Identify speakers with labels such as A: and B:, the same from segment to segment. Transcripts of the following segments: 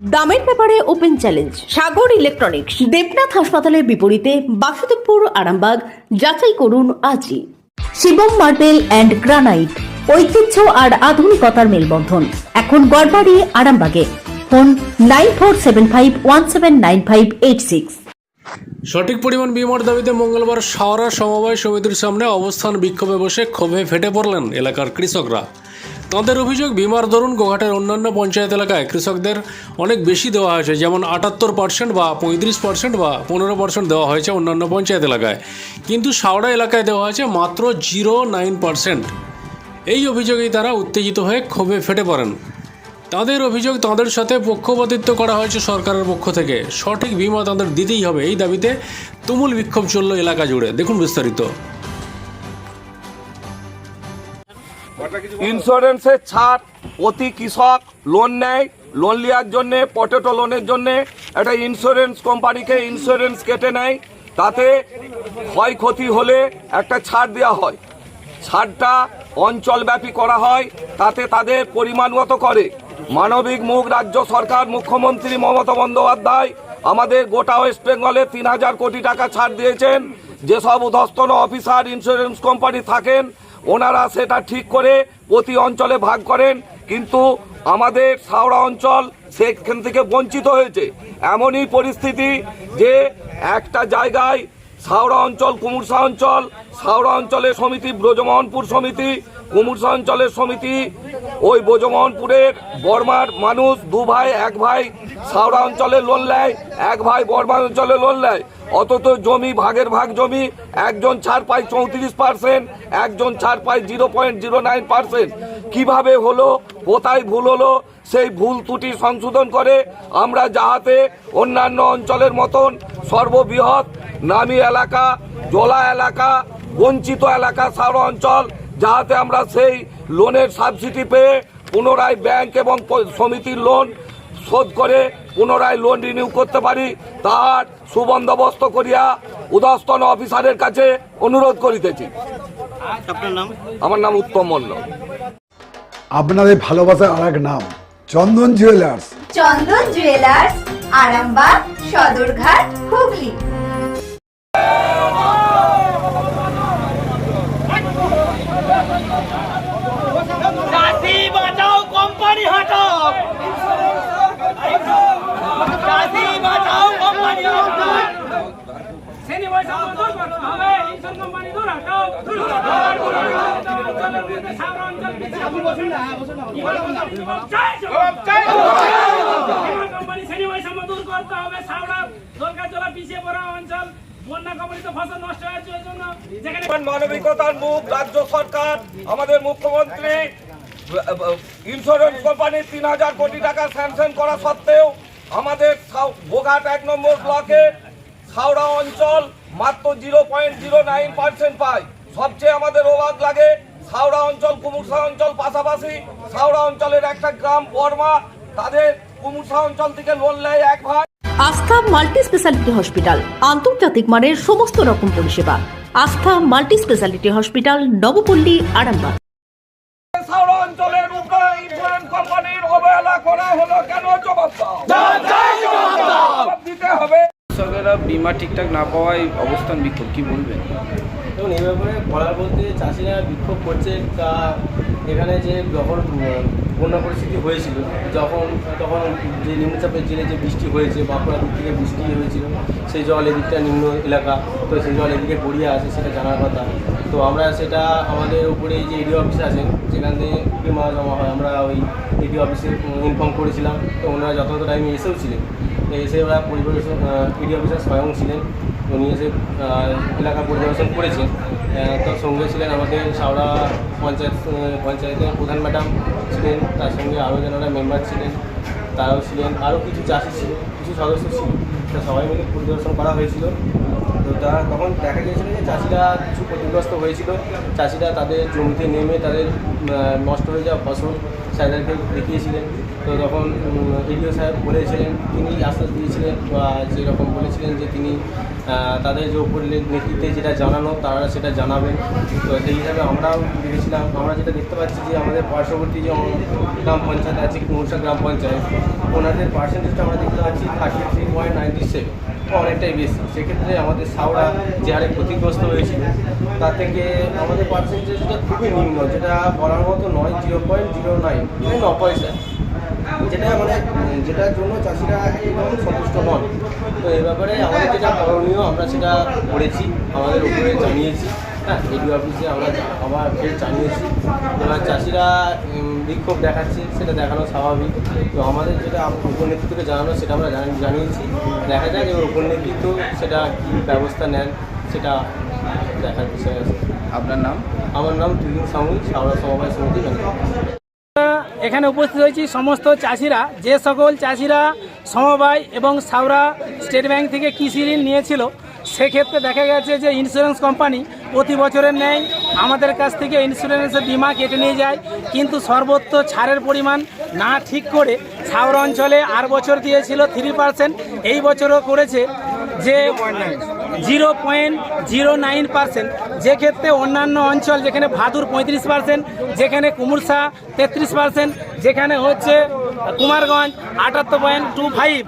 A: দামের ব্যাপারে open challenge, Sagar electronics, Debnath হাসপাতালের বিপরীতে বাসুদেবপুর, আরামবাগ, যাচাই করুন আজই। শিবম মার্বেল অ্যান্ড গ্রানাইট, ঐতিহ্য আর আধুনিকতার মেলবন্ধন। এখন গড়বাড়ি, আরামবাগে। Phone nine four seven five one seven nine five eight six.
B: সঠিক পরিমাণ বিমার দাবিতে মঙ্গলবার সাওরা সমবায় সমিতির সামনে অবস্থান বিক্ষোভে বসে ক্ষোভে ফেটে পড়লেন এলাকার কৃষকরা। তাঁদের অভিযোগ, বিমার দরুন গোঘাটের অন্যান্য পঞ্চায়েত এলাকায় কৃষকদের অনেক বেশি দেওয়া হয়েছে। যেমন আটাত্তর পার্সেন্ট বা পঁয়ত্রিশ পার্সেন্ট বা পনেরো পার্সেন্ট দেওয়া হয়েছে অন্যান্য পঞ্চায়েত এলাকায়। কিন্তু সাওড়া এলাকায় দেওয়া হয়েছে মাত্র জিরো নাইন পার্সেন্ট এই অভিযোগেই তারা উত্তেজিত হয়ে ক্ষোভে ফেটে পড়েন। তাদের অভিযোগ তাদের সাথে পক্ষপাতিত্ব করা হয়েছে সরকারের পক্ষ থেকে। সঠিক বিমা তাদের দিতেই হবে। এই দাবিতে তুমুল বিক্ষোভ চলল এলাকা জুড়ে। দেখুন বিস্তারিত।
C: ইন্স্যুরেন্সের ছাড়, প্রতি কৃষক লোন নেয় লোন নেওয়ার জন্যে পটেটো লোনের জন্যে একটা ইন্স্যুরেন্স কোম্পানিকে ইন্স্যুরেন্স কেটে নেয়। তাতে ক্ষয়ক্ষতি হলে একটা ছাড় দেওয়া হয়। ছাড়টা অঞ্চলব্যাপী করা হয়, তাতে তাদের পরিমাণগত করে। মানবিক মুখ রাজ্য সরকার, মুখ্যমন্ত্রী মমতা বন্দ্যোপাধ্যায় আমাদের গোটা ওয়েস্ট বেঙ্গলে তিন হাজার কোটি টাকা ছাড় দিয়েছেন। যেসব উধস্তন অফিসার ইন্স্যুরেন্স কোম্পানি থাকেন ওনারা সেটা ঠিক করে প্রতি অঞ্চলে ভাগ করেন, কিন্তু আমাদের সাওড়া অঞ্চল সেখান থেকে বঞ্চিত হয়েছে। এমনই পরিস্থিতি যে একটা জায়গায় সাওড়া অঞ্চল, কুমুরসা অঞ্চল সাওড়া অঞ্চলের সমিতি, ব্রজমোহনপুর সমিতি, কুমুরসা অঞ্চলের সমিতি, ওই ব্রজমোহনপুরের বর্মার মানুষ দু ভাই, এক ভাই সাওড়া অঞ্চলে লোন নেয়, এক ভাই বর্মা অঞ্চলে লোন নেয়। অথচ জমি, ভাগের ভাগ জমি, একজন ছাড় পায় চৌত্রিশ পার্সেন্ট, একজন ছাড় পায় zero point zero nine percent. কীভাবে হলো? কোথায় ভুল হলো? সেই ভুল ত্রুটি সংশোধন করে আমরা যাহাতে অন্যান্য অঞ্চলের মতন সর্ববৃহৎ নামি এলাকা, জলা এলাকা, বঞ্চিত এলাকা সারা অঞ্চল, যাহাতে আমরা সেই লোনের সাবসিডি পেয়ে পুনরায় ব্যাংক এবং সমিতির লোন শোধ করে পুনরায় লোন রিনিউ করতে পারি তার সুবন্দোবস্ত করিয়া উদাস্তন অফিসারের কাছে অনুরোধ করিতেছি। আমার নাম উত্তম মল্ল
D: আপনাদের ভালোবাসার আর এক নাম চন্দন জুয়েলার্স
E: চন্দন জুয়েলার্স আরামবাগ সদরঘাট হুগলি
F: চাষি বাঁচাও কোম্পানি হটাও চাষি বাঁচাও কোম্পানি হটাও
G: ফসল নষ্ট হয়েছে ওই জন্য যেখানে
C: মানবিকতার মুখ রাজ্য সরকার আমাদের মুখ্যমন্ত্রী ইন্স্যুরেন্স কোম্পানি তিন হাজার কোটি টাকা স্যাংশন করা সত্ত্বেও আমাদের বোঘাট এক নম্বর ব্লকে হাওড়া অঞ্চল মাত্র zero point zero nine percent পায়। সবচেয়ে আমাদের অবাক লাগে হাওড়া অঞ্চল কুমুরসা অঞ্চল পাশাপাশি হাওড়া অঞ্চলের একটা গ্রাম বর্মা। তাদের কুমুরসা অঞ্চল থেকে লোন নেয় এক ভাই
A: আস্থা মাল্টি স্পেশালিটি হসপিটাল আন্তর্জাতিক মানের সমস্ত রকম পরিষেবা। Astha multi speciality hospital Nabapalli Arambagh.
C: Howrah অঞ্চলের উপরে ইন্স্যুরেন্স কোম্পানির অবহেলা করা হলো কেন জবাব দাও দিতে হবে।
H: কৃষকেরা বিমা ঠিকঠাক না পাওয়ায় অবস্থান বিক্ষোভ কি বলবেন?
I: দেখুন এই ব্যাপারে বলার বলতে চাষিরা বিক্ষোভ করছে, তা এখানে যে যখন বন্যা পরিস্থিতি হয়েছিল, যখন, তখন যে নিম্নচাপের জেলে যে বৃষ্টি হয়েছে বাঁকুড়ার দিক থেকে বৃষ্টি হয়েছিল, সেই জল এদিকটা নিম্ন এলাকা, তো সেই জল এদিকে গড়িয়ে আসে সেটা জানার কথা। তো আমরা সেটা আমাদের উপরে যে এডিও অফিস আছেন, সেখান থেকে বিমা জমা হয়। আমরা ওই এডিও অফিসে ইনফর্ম করেছিলাম, তো ওনারা যথাযথ টাইমে এসেও ছিলেন। এসে ওরা পরিদর্শন ইডি অফিসার স্বয়ং ছিলেন। উনি এসে এলাকা পরিদর্শন করেছেন। তার সঙ্গে ছিলেন আমাদের সাওড়া পঞ্চায়েত পঞ্চায়েতের প্রধান ম্যাডাম ছিলেন, তার সঙ্গে আরও যারা মেম্বার ছিলেন, তারাও ছিলেন, আরও কিছু চাষি ছিল, কিছু সদস্য ছিল। তা সবাই মিলে পরিদর্শন করা হয়েছিল। তো তা তখন দেখা গিয়েছিল যে চাষিরা কিছু ক্ষতিগ্রস্ত হয়েছিল। চাষিরা তাদের জমিতে নেমে তাদের নষ্ট হয়ে যাওয়া ফসল স্যারদেরকে দেখিয়েছিলেন। তো তখন এডিও সাহেব বলেছিলেন, তিনি আশ্বাস দিয়েছিলেন বা যেরকম বলেছিলেন যে তিনি তাদের যে উপর নেতৃত্বে যেটা জানানো, তারা সেটা জানাবেন। তো সেই হিসাবে আমরাও দেখেছিলাম, আমরা যেটা দেখতে পাচ্ছি যে আমাদের পার্শ্ববর্তী যে গ্রাম পঞ্চায়েত আছে, মৌসা গ্রাম পঞ্চায়েত, ওনাদের পার্সেন্টেজটা আমরা দেখতে পাচ্ছি thirty three point ninety seven অনেকটাই বেশি। সেক্ষেত্রে আমাদের সাউরা যে হারে ক্ষতিগ্রস্ত হয়েছিল তার থেকে আমাদের পার্সেন্টেজটা খুবই নিম্ন, যেটা বলার মতো নয় জিরো পয়েন্ট জিরো নাইন মানে ন পয়সা যেটা মানে যেটার জন্য চাষিরা একদম সন্তুষ্ট নন তো এই ব্যাপারে আমাদের যেটা করণীয় আমরা সেটা করেছি আমাদের উপরে জানিয়েছি। হ্যাঁ এডিও অফিসে আমরা আবার ফের জানিয়েছি। এবার চাষিরা বিক্ষোভ দেখাচ্ছে সেটা দেখানো স্বাভাবিক। তো আমাদের যেটা উপনেতৃত্বকে জানানো সেটা আমরা জানি- জানিয়েছি। দেখা যায় যে উপনেতৃত্ব সেটা কী ব্যবস্থা নেন সেটা দেখার বিষয় আছে।
H: আপনার নাম?
I: আমার নাম তুলিন সামুই সাউরা সমবায় সমিতি
F: এখানে উপস্থিত হয়েছি সমস্ত চাষিরা, যে সকল চাষিরা সমবায় এবং সাউরা স্টেট ব্যাংক থেকে কৃষি ঋণ নিয়েছিল, সেক্ষেত্রে দেখা গেছে যে ইন্স্যুরেন্স কোম্পানি প্রতি বছরের নেয় আমাদের কাছ থেকে ইন্স্যুরেন্সের বিমা কেটে নিয়ে যায়, কিন্তু সর্বোচ্চ ছাড়ের পরিমাণ না ঠিক করে সাউরা অঞ্চলে আর বছর দিয়েছিল থ্রি পার্সেন্ট এই বছরও করেছে যে zero point zero nine percent. যে ক্ষেত্রে অন্যান্য অঞ্চল যেখানে ভাদুর পঁয়ত্রিশ পার্সেন্ট, যেখানে কুমুরসা তেত্রিশ পার্সেন্ট, যেখানে হচ্ছে কুমারগঞ্জ আটাত্তর পয়েন্ট টু ফাইভ।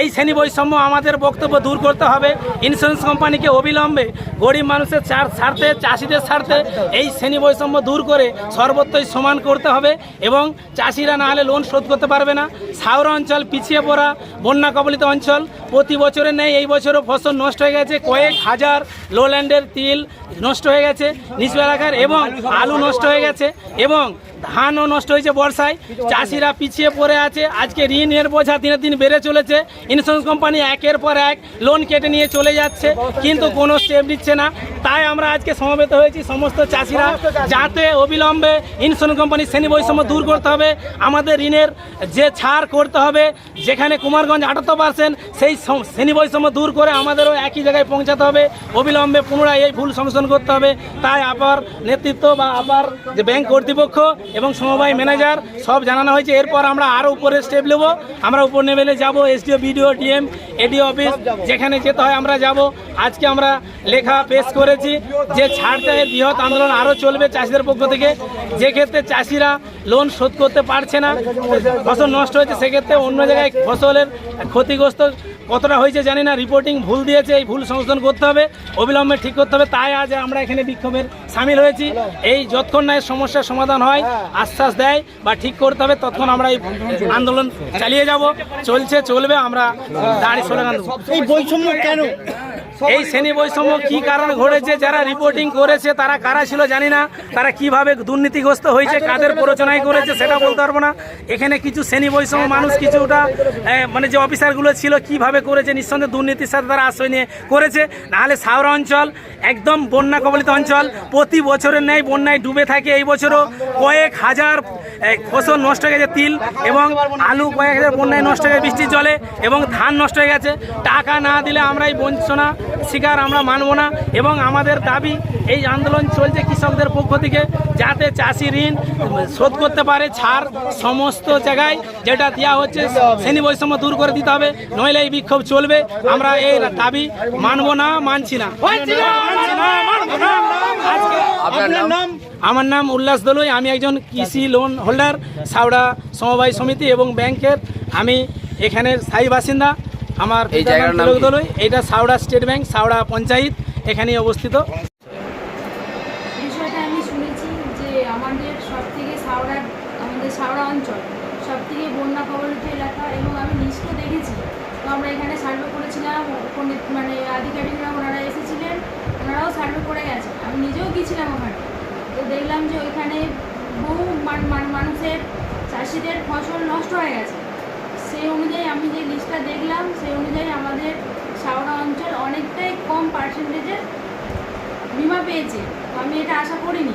F: এই শ্রেণি বৈষম্য আমাদের বক্তব্য দূর করতে হবে। ইন্স্যুরেন্স কোম্পানিকে অবিলম্বে গরিব মানুষের চার স্বার্থে, চাষিদের স্বার্থে এই শ্রেণি বৈষম্য দূর করে সর্বত্রই সমান করতে হবে এবং চাষিরা না হলে লোন শোধ করতে পারবে না। সাউর অঞ্চল, পিছিয়ে পড়া বন্যা কবলিত অঞ্চল। প্রতি বছরে নেই এই বছরও ফসল নষ্ট হয়ে গেছে। কয়েক হাজার লোল্যান্ডের তিল নষ্ট হয়ে গেছে নিচু এলাকার এবং আলু নষ্ট হয়ে গেছে এবং ধানও নষ্ট হয়েছে বর্ষায়। চাষিরা পিছিয়ে পড়ে আছে। আজকে ঋণের বোঝা দিনের দিন বেড়ে চলেছে। ইন্স্যুরেন্স কোম্পানি একের পর এক লোন কেটে নিয়ে চলে যাচ্ছে। কিন্তু কোনো স্টেপ নিচ্ছে না। তাই আমরা আজকে সমবেত হয়েছি। সমস্ত চাষিরা যাতে অবিলম্বে ইন্স্যুরেন্স কোম্পানির শ্রেণি বৈষম্য দূর করতে হবে। আমাদের ঋণের যে ছাড় করতে হবে, যেখানে কুমারগঞ্জ আটাত্তর পার্সেন্ট সেই শ্রেণি বৈষম্য দূর করে আমাদেরও একই জায়গায় পৌঁছাতে হবে। অবিলম্বে পুনরায় এই ভুল সংশোধন করতে হবে। তাই আপার নেতৃত্ব বা আপার যে ব্যাংক কর্তৃপক্ষ এবং সমবায় ম্যানেজার সব জানানো হয়েছে। এরপর আমরা আরও উপরে স্টেপ নেব। আমরা উপর লেভেলে যাব, SDO, BDO, DM, ADO office, যেখানে যেতে হয় আমরা যাব। আজকে আমরা লেখা পেশ করেছি যে ছাড় চাই বৃহৎ আন্দোলন আরও চলবে চাষিদের পক্ষ থেকে। যে ক্ষেত্রে চাষিরা লোন শোধ করতে পারছে না, ফসল নষ্ট হয়েছে সেক্ষেত্রে অন্য জায়গায় ফসলের ক্ষতিগ্রস্ত কতটা হয়েছে জানি না। রিপোর্টিং ভুল দিয়েছে, এই ভুল সংশোধন করতে হবে, অবিলম্বে ঠিক করতে হবে। তাই আজ আমরা এখানে বিক্ষোভের সামিল হয়েছি। এই যতক্ষণ না সমস্যার সমাধান হয়, আশ্বাস দেয় বা ঠিক করতে হবে, ততক্ষণ আমরা এই আন্দোলন চালিয়ে যাব। চলছে, চলবে, আমরা দাঁড়িয়ে চলে
J: এই বৈষম্য কেন?
F: এই শ্রেণি বৈষম্য কি কারণ ঘটেছে? যারা রিপোর্টিং করেছে তারা কারা ছিল জানি না। তারা কীভাবে দুর্নীতিগ্রস্ত হয়েছে কাদের প্ররোচনায় করেছে সেটা বলতে পারব না। এখানে কিছু শ্রেণি বৈষম্য মানুষ কিছুটা মানে যে অফিসারগুলো ছিল কীভাবে করেছে নিঃসন্দেহে দুর্নীতির সাথে তারা আশ্রয় নিয়ে করেছে। নাহলে সাউরা অঞ্চল একদম বন্যা কবলিত অঞ্চল প্রতি বছরের ন্যায় বন্যায় ডুবে থাকে এই বছরও। কয়েক হাজার ফসল নষ্ট হয়ে গেছে তিল এবং আলু কয়েক হাজার বন্যায় নষ্ট হয়ে বৃষ্টির জলে এবং ধান নষ্ট হয়ে গেছে। টাকা না দিলে আমরা এই বঞ্চনা শিকার আমরা মানব না এবং আমাদের দাবি এই আন্দোলন চলছে কৃষকদের পক্ষ থেকে যাতে চাষি ঋণ শোধ করতে পারে ছাড় সমস্ত জায়গায় যেটা দেওয়া হচ্ছে শ্রেণি বৈষম্য দূর করে দিতে হবে নইলে এই বিক্ষোভ চলবে। আমরা এই দাবি মানব না মানছি না।
H: নাম?
F: আমার নাম উল্লাস দলুই আমি একজন কৃষি লোন হোল্ডার সাউড়া সমবায় সমিতি এবং ব্যাংকের। আমি এখানের স্থায়ী বাসিন্দা। আমার
H: এই জায়গার নাম
F: দলুই এটা সাউড়া স্টেট ব্যাংক সাউড়া পঞ্চায়েত এখানেই অবস্থিত
K: বিষয়টা আমি শুনেছি যে আমাদের সব থেকে সাউড়া আমাদের সাউড়া অঞ্চল সব থেকে বন্যা কবলিত এলাকা এবং আমি লিস্টও দেখেছি তো আমরা এখানে সার্ভে করেছিলাম পণ্ডিত মানে আধিকারিকরা ওনারা এসেছিলেন ওনারাও সার্ভে করে গেছেন আমি নিজেও গিয়েছিলাম ওখানে তো দেখলাম যে ওইখানে বহু মান- মান- মানুষের চাষিদের ফসল নষ্ট হয়ে গেছে। সেই অনুযায়ী আমি যে লিস্টটা দেখলাম, সেই অনুযায়ী আমাদের সাউড়া অঞ্চল অনেকটাই কম পার্সেন্টেজের বিমা পেয়েছে। তো আমি এটা আশা করিনি।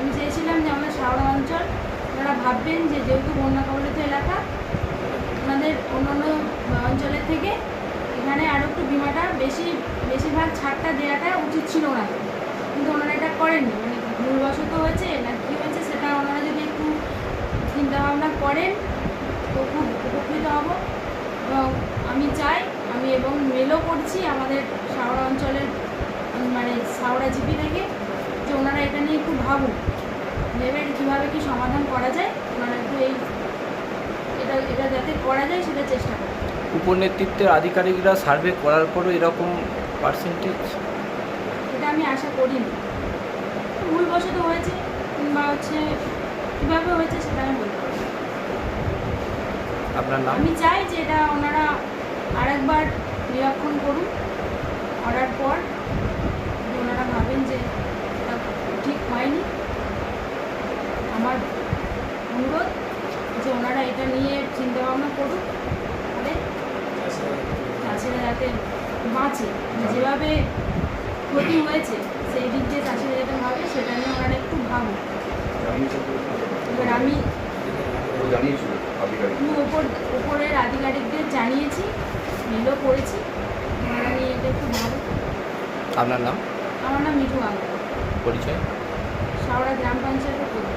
K: আমি চেয়েছিলাম যে আমাদের সাউড়া অঞ্চল, ওনারা ভাববেন যে যেহেতু বন্যা কবলিত এলাকা, ওনাদের অন্যান্য অঞ্চলের থেকে এখানে আরও একটু বিমাটা বেশি, বেশিরভাগ ছাড়টা দেওয়াটা উচিত ছিল ওনাদের। কিন্তু ওনারা এটা করেননি। মানে ভুলবশত হয়েছে, না কী হয়েছে সেটা ওনারা যদি একটু চিন্তা চিন্তা ভাবনা করেন, তো খুব উপকৃত হব। এবং আমি চাই, আমি এবং মেলও করছি আমাদের সাউরা অঞ্চলের মানে সাউরা জিপি থেকে, যে ওনারা এটা নিয়ে একটু ভাবুন ভেবে কীভাবে কি সমাধান করা যায়, ওনারা একটু এই, এটা এটা যাতে করা যায় সেটা চেষ্টা করুন।
H: উপনেতৃত্বের আধিকারিকরা সার্ভে করার পরও এরকম পার্সেন্টেজ
K: আমি আশা করিনি। ভুলবশত হয়েছে কিংবা হচ্ছে কীভাবে হয়েছে সেটা আমি বলতে পারব
H: আপনার নাম?
K: আমি চাই যে এটা ওনারা আরেকবার নিরীক্ষণ করুন করার পর ওনারা ভাবেন যে এটা ঠিক হয়নি আমার অনুরোধ যে ওনারা এটা নিয়ে চিন্তা ভাবনা করুন তাহলে চাষিরা যাতে বাঁচে। যেভাবে ক্ষতি হয়েছে সেই দিক দিয়ে চাষিরা যাতে ভাবে সেটা নিয়ে ওনারা একটু ভাবুন। এবার আমি আমি ওপর ওপরের আধিকারিকদের জানিয়েছি মিলও করেছি ওনারা নিয়ে এটা একটু ভালো
H: আপনার নাম?
K: আমার নাম মিঠু আঙ্গা
H: পরিচয়?
K: শাওড়া গ্রাম পঞ্চায়েতের প্রধান।